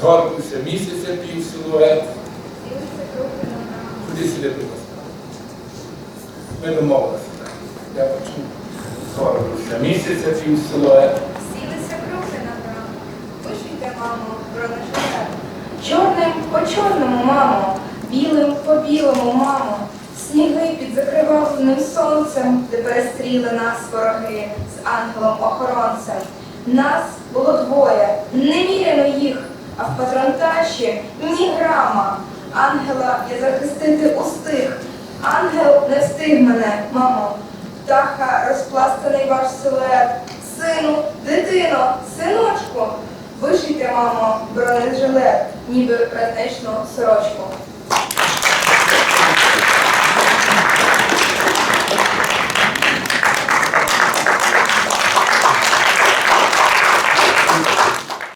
Згорбився місяця пів силует. Куди сюди, будь ласка? Ми домовилися. так. Я почув. Згорбився місяця пів силует. Сілися круги на брам. Вишийте, мамо, бронежилет. Чорним по чорному, мамо, білим по білому, мамо. Сніги під закривавленим сонцем, де перестріли нас вороги з ангелом-охоронцем. Нас було двоє, а в патронташі ні грама. Ангела я захистити устиг. Ангел не встиг мене, мамо. Птаха розпластаний ваш силует. Сину, дитино, синочку. Вишийте, мамо, бронежилет, ніби праздничну сорочку.